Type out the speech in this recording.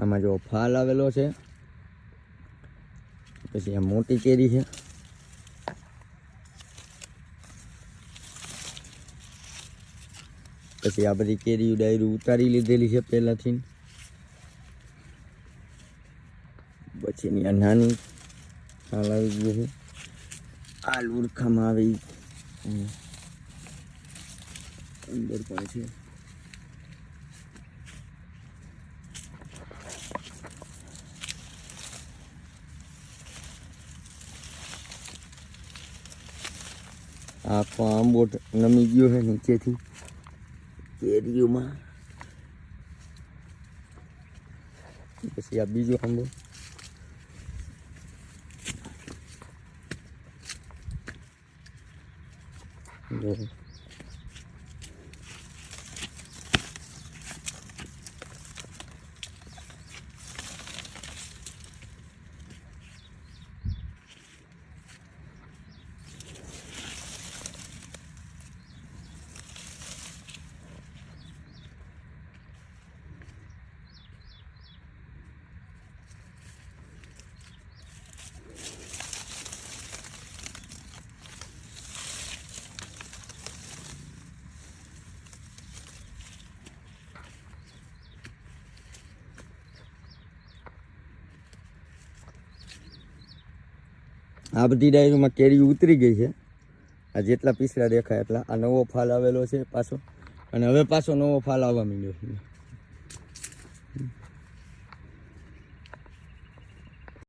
આમાં જો ફાલ આવેલો છે. પછી આ મોટી કેરી છે. પછી આ બધી કેરી ડાયરી ઉતારી લીધેલી છે પહેલાંથી. પછીની આ નાની ફાલ આવી ગયું છે. આ લુરખામાં આવી. અંદર પણ છે. આખો આંબો નમી ગયો છે નીચેથી. કેરીઓમાં. પછી આ બીજો આંબો. જો. આ બધી ડાયરીમાં કેરી ઉતરી ગઈ છે. આ જેટલા પીસરા દેખાય એટલા. આ નવો ફાલ આવેલો છે પાછો. અને હવે પાછો નવો ફાલ આવવા માંડ્યો છે.